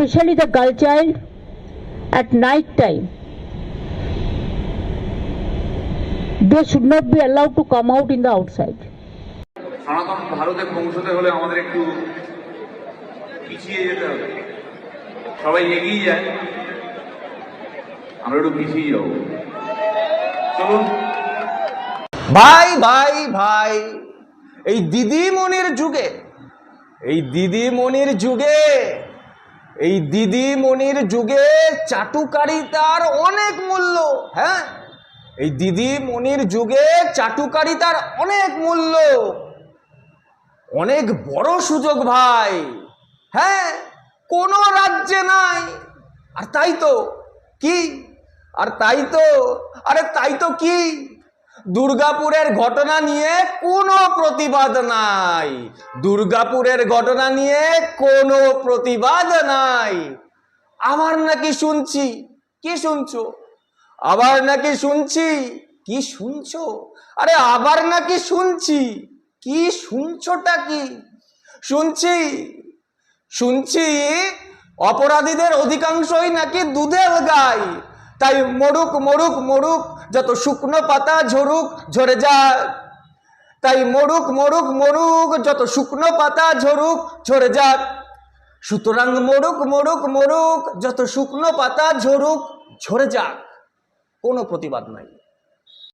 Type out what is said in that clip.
especially the girl child, at night time, they should not be allowed to come out in the outside. সনাতন ভারতে পৌঁছতে হলে আমাদের একটু পিছিয়ে যেতে হবে সবাই এগিয়ে যায় আমরা একটু পিছিয়ে যাব চলুন ভাই ভাই ভাই এই দিদিমণির যুগে এই দিদিমণির যুগে এই দিদিমণির যুগে চাটুকারিতার অনেক মূল্য হ্যাঁ? এই দিদিমণির যুগে চাটুকারিতার অনেক মূল্য। অনেক বড় সুযোগ ভাই হ্যাঁ? কোনো রাজ্যে নাই। আর তাই তো, কি? আর তাই তো, আরে তাই তো কি? দুর্গাপুরের ঘটনা নিয়ে কোনো প্রতিবাদ নাই। দুর্গাপুরের ঘটনা নিয়ে কোনো প্রতিবাদ নাই। আবার নাকি শুনছি? কি শুনছো? আবার নাকি শুনছি? কি শুনছো? আরে আবার নাকি শুনছি? কি শুনছোটা কি? শুনছি? শুনছি অপরাধীদের অধিকাংশই নাকি দুধের গাই। তাই মরুক মরুক মরুক, যত শুকনো পাতা ঝরুক, ঝরে যাক তাই মরুক মরুক মরুক, যত শুকনো পাতা ঝরুক, ঝরে যাক সুতরাং মরুক মরুক মরুক, যত শুকনো পাতা ঝরুক, ঝরে যাক। কোনো প্রতিবাদ নাই।